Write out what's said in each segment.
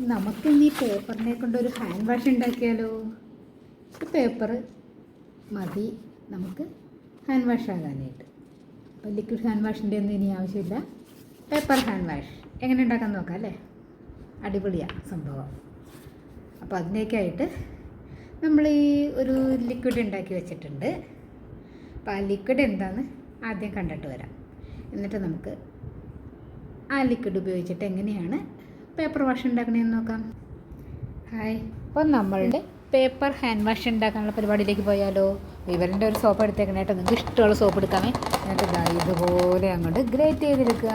നമുക്കിന്ന് ഈ പേപ്പറിനെ കൊണ്ട് ഒരു ഹാൻഡ് വാഷ് ഉണ്ടാക്കിയാലോ? ഈ പേപ്പർ മതി. നമുക്ക് ഹാൻഡ് വാഷ് ആകാനായിട്ട്. അപ്പോൾ ലിക്വിഡ് ഹാൻഡ് വാഷിന്റെ ഒന്നും ഇനി ആവശ്യമില്ല. Paper hand wash. എങ്ങനെ ഉണ്ടാക്കാൻ നോക്കാം അല്ലേ? അടിപൊളിയാണ് സംഭവം. അപ്പോൾ അതിനേക്കായിട്ട് നമ്മൾ ഈ ഒരു ലിക്വിഡ് ഉണ്ടാക്കി വെച്ചിട്ടുണ്ട്. അപ്പോൾ ആ ലിക്വിഡ് എന്താണെന്ന് ആദ്യം കണ്ടിട്ട് വരാം. എന്നിട്ട് നമുക്ക് ആ ലിക്വിഡ് ഉപയോഗിച്ചിട്ട് എങ്ങനെയാണ് പേപ്പർ വാഷ് ഉണ്ടാക്കണേന്ന് നോക്കാം. ഹായ് അപ്പോൾ നമ്മളുടെ പേപ്പർ ഹാൻഡ് വാഷ് ഉണ്ടാക്കാനുള്ള പരിപാടിയിലേക്ക് പോയാലോ? വിവരന്റെ ഒരു സോപ്പ് എടുത്തേക്കണേ കേട്ടോ. നിങ്ങൾക്ക് ഇഷ്ടമുള്ള സോപ്പ് എടുക്കാമേ. എന്നിട്ട് ഇതാ ഇതുപോലെ അങ്ങോട്ട് ഗ്രേറ്റ് ചെയ്തെടുക്കുക.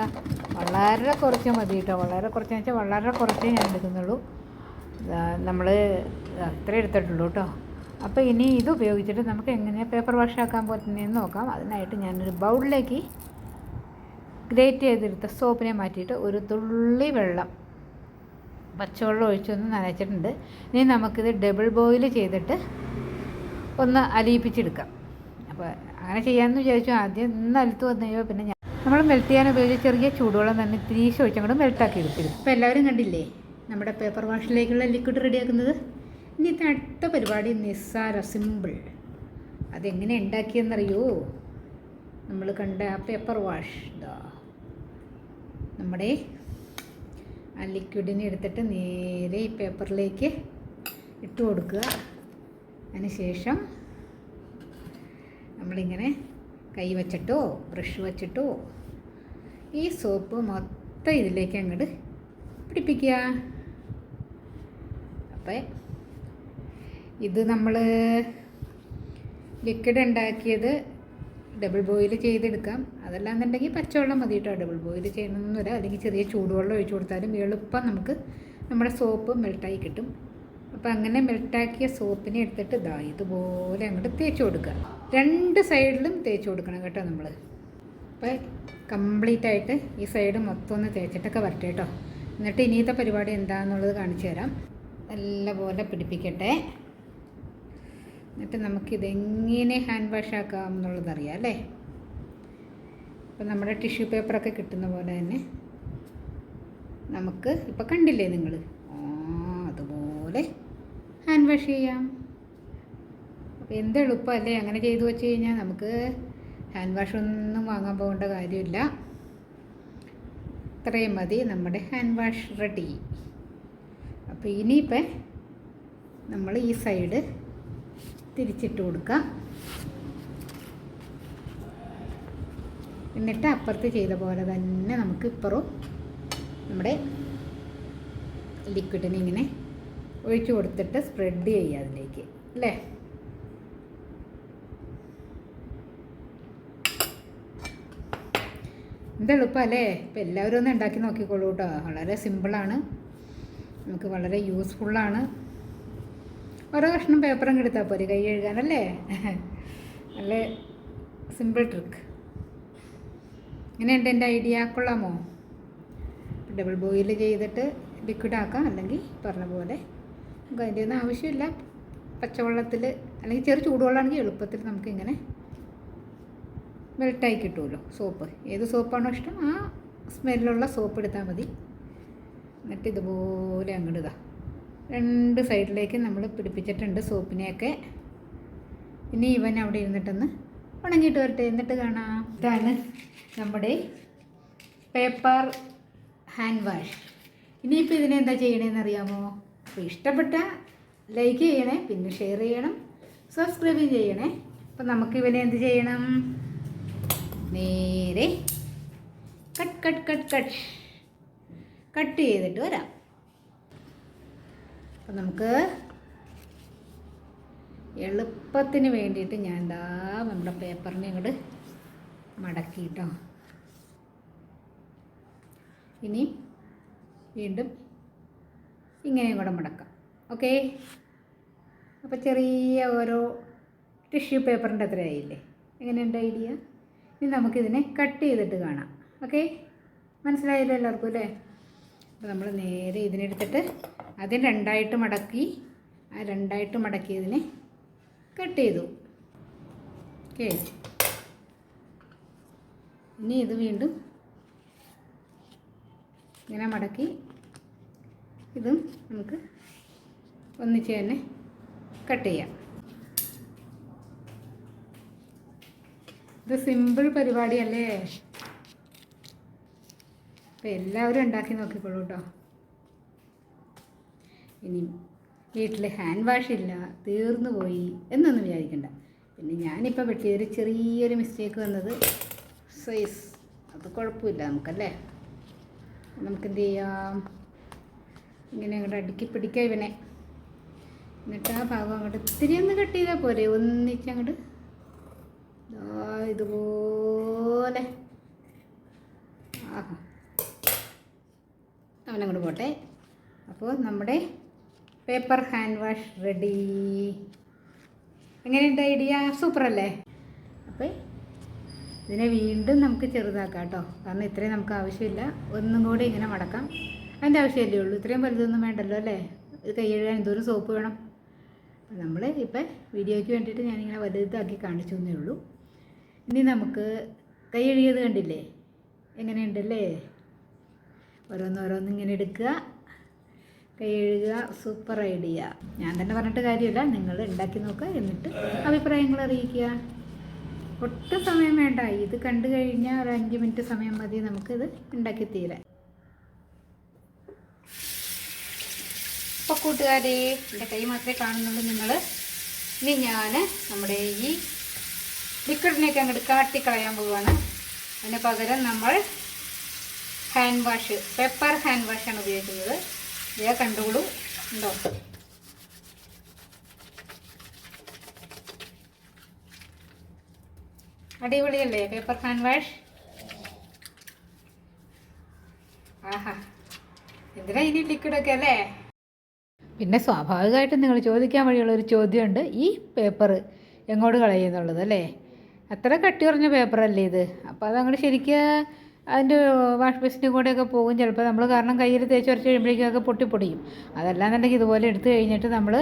വളരെ കുറച്ച് മതി കേട്ടോ. വളരെ കുറച്ച് വെച്ചാൽ വളരെ കുറച്ചേ ഞാൻ എടുക്കുന്നുള്ളൂ. നമ്മൾ അത്ര എടുത്തിട്ടുള്ളൂ കേട്ടോ. അപ്പോൾ ഇനി ഇത് ഉപയോഗിച്ചിട്ട് നമുക്ക് എങ്ങനെയാണ് പേപ്പർ വാഷ് ആക്കാൻ പറ്റുന്നതെന്ന് നോക്കാം. അതിനായിട്ട് ഞാനൊരു ബൗളിലേക്ക് ഗ്രേറ്റ് ചെയ്തെടുത്ത സോപ്പിനെ മാറ്റിയിട്ട് ഒരു തുള്ളി വെള്ളം പച്ചവെള്ളം ഒഴിച്ചൊന്ന് നനച്ചിട്ടുണ്ട്. ഇനി നമുക്കിത് ഡബിൾ ബോയിൽ ചെയ്തിട്ട് ഒന്ന് അലിയിപ്പിച്ചെടുക്കാം. അപ്പോൾ അങ്ങനെ ചെയ്യാമെന്ന് വിചാരിച്ചു. ആദ്യം ഇന്ന് അലുത്ത് വന്നു കഴിയുമ്പോൾ പിന്നെ ഞാൻ നമ്മൾ മെൽറ്റ് ചെയ്യാൻ ഉപയോഗിച്ച ചെറിയ ചൂടുവെള്ളം തന്നെ തിരിച്ച് കൂടെ മെൽട്ടാക്കി എടുത്തിരുന്നു. അപ്പോൾ എല്ലാവരും കണ്ടില്ലേ? നമ്മുടെ പേപ്പർ വാഷിലേക്കുള്ള ലിക്വിഡ് റെഡിയാക്കുന്നത് ഇനി അടുത്ത പരിപാടി നിസ്സാര സിമ്പിൾ അതെങ്ങനെ ഉണ്ടാക്കിയെന്നറിയോ? നമ്മൾ കണ്ട ആ പേപ്പർ വാഷ് നമ്മുടെ ആ ലിക്വിഡിനെ എടുത്തിട്ട് നേരെ ഈ പേപ്പറിലേക്ക് ഇട്ട് കൊടുക്കുക. അതിന് ശേഷം നമ്മളിങ്ങനെ കൈ വച്ചിട്ടോ ബ്രഷ് വച്ചിട്ടോ ഈ സോപ്പ് മൊത്തം ഇതിലേക്ക് അങ്ങോട്ട് പിടിപ്പിക്കുക. അപ്പം ഇത് നമ്മൾ ലിക്വിഡ് ഉണ്ടാക്കിയത് ഡബിൾ ബോയിൽ ചെയ്തെടുക്കാം. അതല്ലാന്നുണ്ടെങ്കിൽ പച്ചവെള്ളം മതി കേട്ടോ ഡബിൾ ബോയിൽ ചെയ്യണമെന്നില്ല അല്ലെങ്കിൽ ചെറിയ ചൂടുവെള്ളം ഒഴിച്ചു കൊടുത്താലും എളുപ്പം നമുക്ക് നമ്മുടെ സോപ്പ് മെൽട്ടായി കിട്ടും. അപ്പോൾ അങ്ങനെ മെൽട്ടാക്കിയ സോപ്പിനെ എടുത്തിട്ട് ഇതാ ഇതുപോലെ അങ്ങോട്ട് തേച്ച് കൊടുക്കുക. രണ്ട് സൈഡിലും തേച്ച് കൊടുക്കണം കേട്ടോ നമ്മൾ അപ്പോൾ കംപ്ലീറ്റ് ആയിട്ട് ഈ സൈഡ് മൊത്തം ഒന്ന് തേച്ചിട്ടൊക്കെ വരട്ടെ കേട്ടോ. എന്നിട്ട് ഇനിയത്തെ പരിപാടി എന്താണെന്നുള്ളത് കാണിച്ചു തരാം. നല്ലപോലെ പിടിപ്പിക്കട്ടെ. എന്നിട്ട് നമുക്കിതെങ്ങനെ ഹാൻഡ് വാഷ് ആക്കാം എന്നുള്ളതറിയാം അല്ലേ? ഇപ്പം നമ്മുടെ ടിഷ്യൂ പേപ്പറൊക്കെ കിട്ടുന്ന പോലെ തന്നെ നമുക്ക് ഇപ്പം കണ്ടില്ലേ നിങ്ങൾ? അതുപോലെ ഹാൻഡ് വാഷ് ചെയ്യാം. അപ്പോൾ എന്ത് എളുപ്പമല്ലേ അങ്ങനെ ചെയ്തു വെച്ച് കഴിഞ്ഞാൽ നമുക്ക് ഹാൻഡ് വാഷ് ഒന്നും വാങ്ങാൻ പോകേണ്ട കാര്യമില്ല. ഇത്രയും മതി നമ്മുടെ ഹാൻഡ് വാഷ് റെഡി അപ്പോൾ ഇനിയിപ്പോൾ നമ്മൾ ഈ സൈഡ് തിരിച്ചിട്ട് കൊടുക്കാം എന്നിട്ട് അപ്പുറത്ത് ചെയ്ത പോലെ തന്നെ നമുക്ക് ഇപ്പുറവും നമ്മുടെ ലിക്വിഡിനെ ഇങ്ങനെ ഒഴിച്ചു കൊടുത്തിട്ട് സ്പ്രെഡ് ചെയ്യുക അതിലേക്ക്. അല്ലേ? എന്ത് എളുപ്പമല്ലേ ഇപ്പം എല്ലാവരും ഒന്ന് ഉണ്ടാക്കി നോക്കിക്കോളൂ കേട്ടോ. വളരെ സിമ്പിളാണ് നമുക്ക് വളരെ യൂസ്ഫുള്ളാണ് ഓരോ കഷ്ണം പേപ്പറും കെടുത്താൽ പോരെ കൈ കഴുകാനല്ലേ? നല്ല സിമ്പിൾ ട്രിക്ക് ഇങ്ങനെയുണ്ട് എന്റെ ഐഡിയ കൊള്ളാമോ? ഡബിൾ ബോയിൽ ചെയ്തിട്ട് ലിക്വിഡ് ആക്കാം. അല്ലെങ്കിൽ പറഞ്ഞ പോലെ നമുക്ക് അതിന്റെ ഒന്നും ആവശ്യമില്ല. പച്ചവെള്ളത്തിൽ അല്ലെങ്കിൽ ചെറു ചൂടുവെള്ളമാണെങ്കിൽ എളുപ്പത്തിൽ നമുക്കിങ്ങനെ മെൽട്ടായി കിട്ടുമല്ലോ സോപ്പ് ഏത് സോപ്പാണോ ഇഷ്ടം? ആ സ്മെല്ലുള്ള സോപ്പ് എടുത്താൽ മതി. എന്നിട്ട് ഇതുപോലെ അങ്ങോട്ട് ഇതാ രണ്ട് സൈഡിലേക്ക് നമ്മൾ പിടിപ്പിച്ചിട്ടുണ്ട് സോപ്പിനെയൊക്കെ. ഇനി ഇവൻ അവിടെ ഇരുന്നിട്ടൊന്ന് ഉണങ്ങിയിട്ട് വരട്ടെ. എന്നിട്ട് കാണാം. ഇതാണ് നമ്മുടെ പേപ്പർ ഹാൻഡ് വാഷ്. ഇനിയിപ്പോൾ ഇതിനെ എന്താ ചെയ്യണേന്ന് അറിയാമോ? അപ്പോൾ ഇഷ്ടപ്പെട്ട ലൈക്ക് ചെയ്യണേ പിന്നെ ഷെയർ ചെയ്യണം സബ്സ്ക്രൈബ് ചെയ്യണേ. അപ്പോൾ നമുക്ക് ഇവനെ എന്ത് ചെയ്യണം? നേരെ cut cut cut cut. Cut ചെയ്തിട്ട് വരാം. അപ്പം നമുക്ക് എളുപ്പത്തിന് വേണ്ടിയിട്ട് ഞാൻ എന്താ നമ്മുടെ പേപ്പറിനെ ഇങ്ങോട്ട് മടക്കിയിട്ടോ. ഇനി വീണ്ടും ഇങ്ങനെയും കൂടെ മടക്കാം. ഓക്കെ? അപ്പോൾ ചെറിയ ഓരോ ടിഷ്യൂ പേപ്പറിന്റെ അത്ര ആയില്ലേ? എങ്ങനെയുണ്ട് ഐഡിയ? ഇനി നമുക്കിതിനെ കട്ട് ചെയ്തിട്ട് കാണാം. ഓക്കെ? മനസ്സിലായില്ലോ എല്ലാവർക്കും അല്ലേ? അപ്പോൾ നമ്മൾ നേരെ ഇതിനെടുത്തിട്ട് ആദ്യം രണ്ടായിട്ട് മടക്കി ആ രണ്ടായിട്ട് മടക്കിയതിനെ കട്ട് ചെയ്തു. ഓക്കേ. ഇനി ഇത് വീണ്ടും ഇങ്ങനെ മടക്കി ഇതും നമുക്ക് ഒന്നിച്ച് തന്നെ കട്ട് ചെയ്യാം. ഇത് സിമ്പിൾ പരിപാടിയല്ലേ? അപ്പോൾ എല്ലാവരും ഉണ്ടാക്കി നോക്കിക്കോളൂ കേട്ടോ ഇനി വീട്ടിൽ ഹാൻഡ് വാഷ് ഇല്ല തീർന്നു പോയി എന്നൊന്നും വിചാരിക്കണ്ട. പിന്നെ ഞാനിപ്പോൾ പറ്റിയൊരു ചെറിയൊരു മിസ്റ്റേക്ക് വന്നത് സൈസ് അത് കുഴപ്പമില്ല നമുക്കല്ലേ? നമുക്കെന്ത് ചെയ്യാം? ഇങ്ങനെ അങ്ങോട്ട് അടുക്കി പിടിക്കാം ഇവനെ. എന്നിട്ട് ആ ഭാഗം അങ്ങോട്ട് ഇത്തിരി ഒന്ന് കട്ട് ചെയ്താൽ പോരെ. ഒന്നിച്ച് അങ്ങോട്ട് ഇതുപോലെ. ആഹാ. അവനങ്ങോട്ട് പോട്ടെ. അപ്പോൾ നമ്മുടെ പേപ്പർ ഹാൻഡ് വാഷ് റെഡി. എങ്ങനെയുണ്ട് ഐഡിയ? സൂപ്പർ അല്ലേ അപ്പോൾ ഇതിനെ വീണ്ടും നമുക്ക് ചെറുതാക്കാം കേട്ടോ. കാരണം ഇത്രയും നമുക്ക് ആവശ്യമില്ല. ഒന്നും കൂടി ഇങ്ങനെ മടക്കാം. അതിന്റെ ആവശ്യമല്ലേ ഉള്ളൂ? ഇത്രയും വലുതൊന്നും വേണ്ടല്ലോ അല്ലേ? ഇത് കൈ കഴുകാൻ എന്തോരം സോപ്പ് വേണം? നമ്മൾ ഇപ്പം വീഡിയോയ്ക്ക് വേണ്ടിയിട്ട് ഞാനിങ്ങനെ വലുതാക്കി കാണിച്ചു എന്നേ ഉള്ളൂ. ഇനി നമുക്ക് കൈ കഴുകിയത് കണ്ടില്ലേ? എങ്ങനെയുണ്ടല്ലേ ഓരോന്നോരോന്നിങ്ങനെ എടുക്കുക. കൈ കഴുകുക സൂപ്പർ ഐഡിയ ഞാൻ തന്നെ പറഞ്ഞിട്ട് കാര്യമില്ല. നിങ്ങൾ ഉണ്ടാക്കി നോക്കുക എന്നിട്ട് അഭിപ്രായങ്ങൾ അറിയിക്കുക. ഒട്ടും സമയം വേണ്ട. ഇത് കണ്ടു കഴിഞ്ഞാൽ ഒരു അഞ്ച് മിനിറ്റ് സമയം മതി നമുക്കിത് ഉണ്ടാക്കി തീരാൻ. അപ്പോൾ കൂട്ടുകാരെ എന്റെ കൈ മാത്രമേ കാണുന്നുള്ളൂ നിങ്ങൾ ഇനി ഞാൻ നമ്മുടെ ഈ ലിക്വിഡിനെയൊക്കെ അങ്ങോട്ട് കാട്ടിക്കളയാൻ പോവുകയാണ് അതിന് പകരം നമ്മൾ ഹാൻഡ് വാഷ് പെപ്പർ ഹാൻഡ് വാഷാണ് ഉപയോഗിക്കുന്നത്. ഇതേ കണ്ടുകൊള്ളൂ. ഉണ്ടോ? അടിപൊളിയല്ലേ? പേപ്പർ ഹാൻഡ് വാഷ് ആഹാ. എന്തിനാ ഇനി ലിക്വിഡൊക്കെ അല്ലേ? പിന്നെ സ്വാഭാവികമായിട്ടും നിങ്ങൾ ചോദിക്കാൻ വഴിയുള്ള ഒരു ചോദ്യമുണ്ട്. ഈ പേപ്പർ എങ്ങോട്ട് കളയുന്നുള്ളത് അല്ലേ? അത്ര കട്ടി കുറഞ്ഞ പേപ്പറല്ലേ ഇത്? അപ്പോൾ അതങ്ങോട്ട് ശരിക്കും അതിന്റെ വാഷ് ബേസിന്റെ കൂടെയൊക്കെ പോകും ചിലപ്പോൾ. നമ്മൾ കാരണം കയ്യിൽ തേച്ച് ഉരച്ച് കഴിയുമ്പോഴേക്കൊക്കെ പൊട്ടിപ്പൊടിയും. അതല്ലാന്നുണ്ടെങ്കിൽ ഇതുപോലെ എടുത്ത് കഴിഞ്ഞിട്ട് നമ്മൾ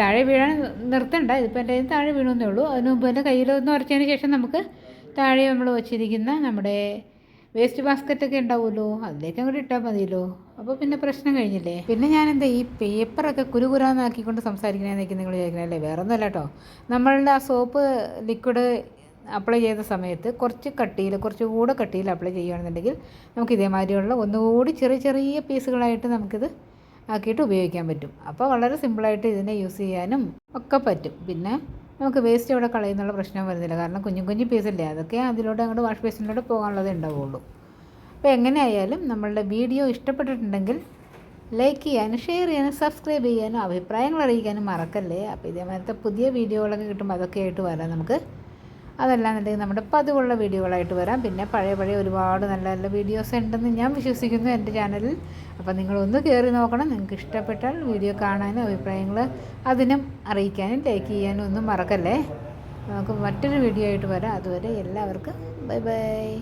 താഴെ വീഴാൻ നിർത്തണ്ട. ഇതിപ്പോൾ എന്റെ താഴെ വീഴുന്നേ ഉള്ളൂ. അതിന് മുമ്പ് തന്നെ കയ്യിൽ ഒന്ന് ഉരച്ചതിന് ശേഷം നമുക്ക് താഴെ നമ്മൾ വെച്ചിരിക്കുന്ന നമ്മുടെ വേസ്റ്റ് ബാസ്ക്കറ്റൊക്കെ ഉണ്ടാവുമല്ലോ. അതിലേക്ക് അങ്ങോട്ട് ഇട്ടാൽ മതിയല്ലോ. അപ്പോൾ പിന്നെ പ്രശ്നം കഴിഞ്ഞില്ലേ? പിന്നെ ഞാൻ എന്താ ഈ പേപ്പറൊക്കെ കുരുകുരാന്നാക്കിക്കൊണ്ട് സംസാരിക്കണമെന്നൊക്കെ നിങ്ങൾ വിചാരിക്കണല്ലേ വേറെ ഒന്നുമല്ല കേട്ടോ. നമ്മളുടെ ആ സോപ്പ് ലിക്വിഡ് അപ്ലൈ ചെയ്ത സമയത്ത് കുറച്ച് കട്ടിയിൽ കുറച്ച് കൂടെ കട്ടിയിൽ അപ്ലൈ ചെയ്യുകയാണെന്നുണ്ടെങ്കിൽ നമുക്ക് ഇതേമാതിരിയുള്ള ഒന്നുകൂടി ചെറിയ ചെറിയ പീസുകളായിട്ട് നമുക്കിത് ആക്കിയിട്ട് ഉപയോഗിക്കാൻ പറ്റും. അപ്പോൾ വളരെ സിമ്പിളായിട്ട് ഇതിനെ യൂസ് ചെയ്യാനും ഒക്കെ പറ്റും. പിന്നെ നമുക്ക് വേസ്റ്റ് ഇവിടെ കളയുന്നുള്ള പ്രശ്നം വരുന്നില്ല. കാരണം കുഞ്ഞു കുഞ്ഞു പീസല്ലേ അതൊക്കെ അതിലൂടെ അങ്ങോട്ട് വാഷ് ബേസിനിലൂടെ പോകാനുള്ളതേ ഉണ്ടാവുള്ളൂ. അപ്പോൾ എങ്ങനെയായാലും നമ്മളുടെ വീഡിയോ ഇഷ്ടപ്പെട്ടിട്ടുണ്ടെങ്കിൽ ലൈക്ക് ചെയ്യാനും ഷെയർ ചെയ്യാനും സബ്സ്ക്രൈബ് ചെയ്യാനും അഭിപ്രായങ്ങൾ അറിയിക്കാനും മറക്കല്ലേ. അപ്പോൾ ഇതേമാതിരത്തെ പുതിയ വീഡിയോകളൊക്കെ കിട്ടുമ്പോൾ അതൊക്കെ ആയിട്ട് വരാം നമുക്ക്. അതല്ലാന്നുണ്ടെങ്കിൽ നമ്മുടെ പതിവുള്ള വീഡിയോകളായിട്ട് വരാം. പിന്നെ പഴയ പഴയ ഒരുപാട് നല്ല നല്ല വീഡിയോസ് ഉണ്ടെന്ന് ഞാൻ വിശ്വസിക്കുന്നു എന്റെ ചാനലിൽ അപ്പോൾ നിങ്ങളൊന്ന് കയറി നോക്കണം. നിങ്ങൾക്ക് ഇഷ്ടപ്പെട്ടാൽ വീഡിയോ കാണാനും അഭിപ്രായങ്ങൾ അതിനും അറിയിക്കാനും ലൈക്ക് ചെയ്യാനും ഒന്നും മറക്കല്ലേ? നമുക്ക് മറ്റൊരു വീഡിയോ ആയിട്ട് വരാം. അതുവരെ എല്ലാവർക്കും ബൈ ബൈ.